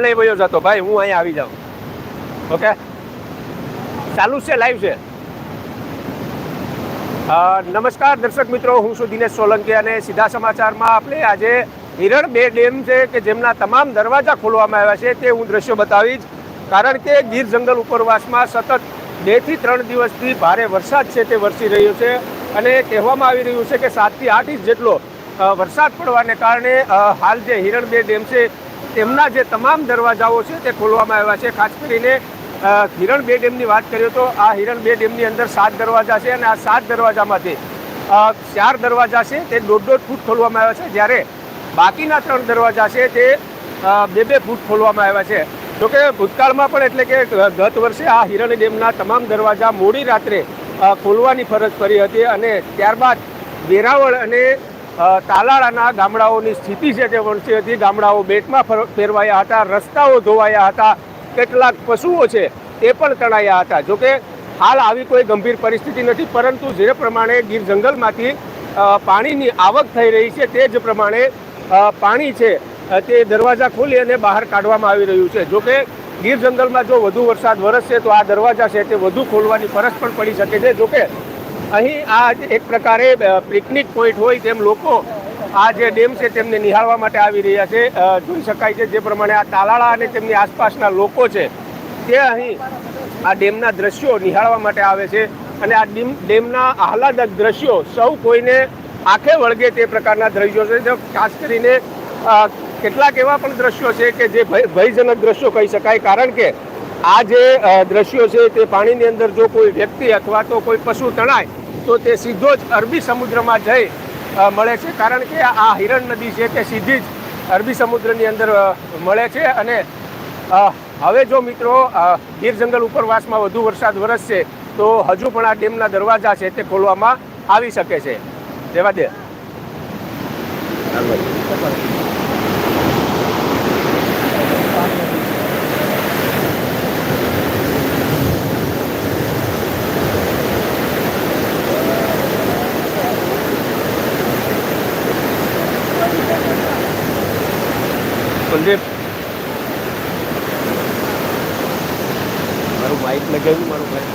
નહીં વયો જતો, ભાઈ, હું અહીંયા આવી જાઉં. ઓકે? ચાલુ છે લાઈવ છે. નમસ્કાર દર્શક મિત્રો, હું છું દિનેશ સોલંકી અને સીધા સમાચારમાં આપણે આજે હિરણ બે ડેમ છે કે જેમના તમામ દરવાજા ખોલવામાં આવ્યા છે તે હું દ્રશ્યો બતાવીશ. કારણ કે ગીર જંગલ ઉપરવાસમાં સતત બેથી ત્રણ દિવસથી ભારે વરસાદ છે તે વરસી રહ્યો છે અને કહેવામાં આવી રહ્યું છે કે સાતથી આઠ ઇંચ જેટલો વરસાદ પડવાને કારણે હાલ જે હિરણ બે ડેમ છે તેમના જે તમામ દરવાજાઓ છે તે ખોલવામાં આવ્યા છે. ખાસ કરીને હિરણ બે ડેમની વાત કરીએ તો આ હિરણ બે ડેમની અંદર સાત દરવાજા છે અને આ સાત દરવાજામાંથી ચાર દરવાજા છે તે દોઢ દોઢ ફૂટ ખોલવામાં આવ્યા છે. જ્યારે બાકીના ત્રણ દરવાજા છે તે બે બે ફૂટ ખોલવામાં આવ્યા છે. જોકે ભૂતકાળમાં પણ એટલે કે ગત વર્ષે આ હિરણ ડેમના તમામ દરવાજા મોડી રાત્રે ખોલવાની ફરજ પડી હતી અને ત્યારબાદ વેરાવળ અને તાલાળાના ગામડાઓની સ્થિતિ છે તે વણસી ગામડાઓ બેટમાં ફર- ફેરવાયા હતા, રસ્તાઓ ધોવાયા હતા, કેટલાક પશુઓ છે તે પણ તણાયા હતા. જોકે હાલ આવી કોઈ ગંભીર પરિસ્થિતિ નથી, પરંતુ જે પ્રમાણે ગીર જંગલમાંથી પાણીની આવક થઈ રહી છે તે જ પ્રમાણે પાણી છે તે દરવાજા ખોલી અને બહાર કાઢવામાં આવી રહ્યું છે. જોકે ગીર જંગલમાં જો વધુ વરસાદ વરસશે તો આ દરવાજા છે તે વધુ ખોલવાની ફરજ પણ પડી શકે છે. જોકે અહીં આ એક પ્રકારે પિકનિક પોઈન્ટ હોય તેમ લોકો આ જે ડેમ છે તેમને નિહાળવા માટે આવી રહ્યા છે. જોઈ શકાય છે જે પ્રમાણે આ તાલાળા અને તેમની આસપાસના લોકો છે તે અહીં આ ડેમના દ્રશ્યો નિહાળવા માટે આવે છે અને આ ડેમ, ડેમના આહલાદક દ્રશ્યો સૌ કોઈને આંખે વળગે તે પ્રકારના દ્રશ્યો છે. ખાસ કરીને કેટલાક એવા પણ દ્રશ્યો છે કે જે ભય, ભયજનક દ્રશ્યો કહી શકાય. કારણ કે આ જે દ્રશ્યો છે તે પાણીની અંદર જો કોઈ વ્યક્તિ અથવા તો કોઈ પશુ તણાય, તો તે સીધો જ અરબી સમુદ્રમાં જઈ મળે છે. કારણ કે આ હિરણ નદી છે તે સીધી જ અરબી સમુદ્રની અંદર મળે છે અને હવે જો મિત્રો ગીર જંગલ ઉપરવાસમાં વધુ વરસાદ વરસશે, તો હજુ પણ આ ડેમના દરવાજા છે તે ખોલવામાં આવી શકે છે. દેવા દે સંદીપ મારું બાઇક લગાવ્યું મારું બાઇક